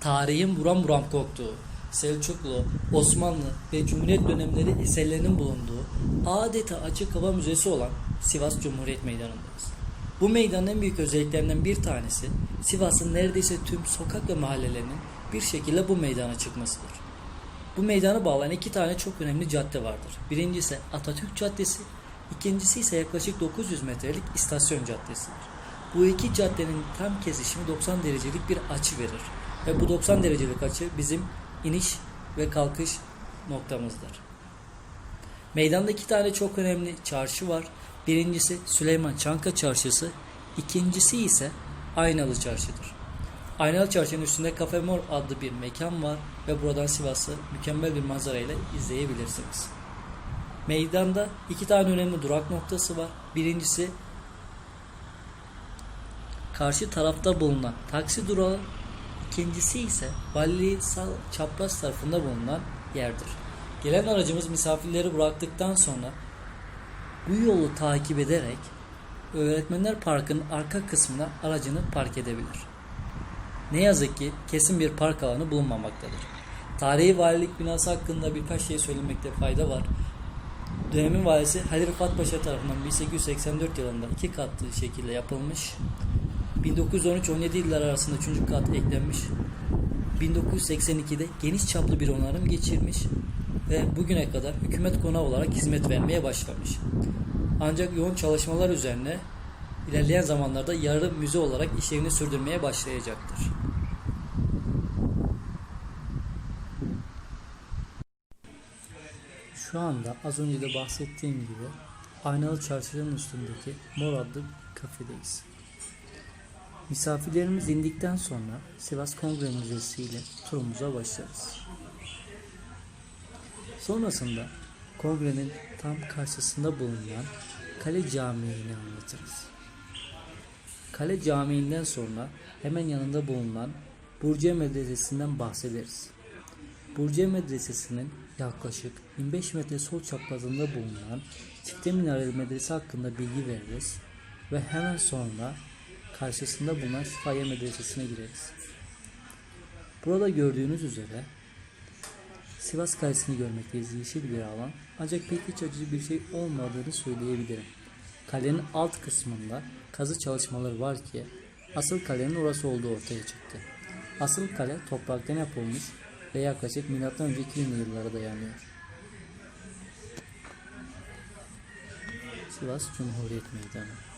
tarihin buram buram koktuğu, Selçuklu, Osmanlı ve Cumhuriyet dönemleri eserlerinin bulunduğu adeta açık hava müzesi olan Sivas Cumhuriyet Meydanı'ndayız. Bu meydanın en büyük özelliklerinden bir tanesi Sivas'ın neredeyse tüm sokak ve mahallelerinin bir şekilde bu meydana çıkmasıdır. Bu meydana bağlayan iki tane çok önemli cadde vardır. Birincisi Atatürk Caddesi, ikincisi ise yaklaşık 900 metrelik istasyon caddesidir. Bu iki caddenin tam kesişimi 90 derecelik bir açı verir. Ve bu 90 derecelik açı bizim iniş ve kalkış noktamızdır. Meydanda iki tane çok önemli çarşı var. Birincisi Süleyman Çanka Çarşısı, ikincisi ise Aynalı Çarşıdır. Aynalı Çarşı'nın üstünde Cafe Mor adlı bir mekan var ve buradan Sivas'ı mükemmel bir manzarayla izleyebilirsiniz. Meydanda iki tane önemli durak noktası var. Birincisi karşı tarafta bulunan taksi durağı, ikincisi ise valiliğin sağ çapraz tarafında bulunan yerdir. Gelen aracımız misafirleri bıraktıktan sonra bu yolu takip ederek Öğretmenler Parkı'nın arka kısmına aracını park edebilir. Ne yazık ki kesin bir park alanı bulunmamaktadır. Tarihi valilik binası hakkında birkaç şey söylemekte fayda var. Dönemin valisi Halil Rıfat tarafından 1884 yılında iki katlı şekilde yapılmış. 1913-17 yıllar arasında üçüncü kat eklenmiş. 1982'de geniş çaplı bir onarım geçirmiş ve bugüne kadar hükümet konağı olarak hizmet vermeye başlamış. Ancak yoğun çalışmalar üzerine ilerleyen zamanlarda yarı müze olarak işlevini sürdürmeye başlayacaktır. Şu anda az önce de bahsettiğim gibi Aynalı Çarşı'nın üstündeki Mor adlı kafedeyiz. Misafirlerimiz indikten sonra Sivas Kongre Müzesi ile turumuza başlarız. Sonrasında kongrenin tam karşısında bulunan Kale Camii'ni anlatırız. Kale Camii'nden sonra hemen yanında bulunan Burcu Medresesi'nden bahsederiz. Burcu Medresesi'nin yaklaşık 25 metre sol çaprazında bulunan çifte minareli medrese hakkında bilgi veririz ve hemen sonra karşısında bulunan Şifaye Medresesi'ne gireriz. Burada gördüğünüz üzere Sivas Kalesi'ni görmekteyiz yeşil bir alan ancak pek iç açıcı bir şey olmadığını söyleyebilirim. Kalenin alt kısmında kazı çalışmaları var ki asıl kalenin orası olduğu ortaya çıktı. Asıl kale topraktan yapılmış ve yaklaşık M.Ö. 2000 yıllara dayanıyor. Sivas Cumhuriyet Meydanı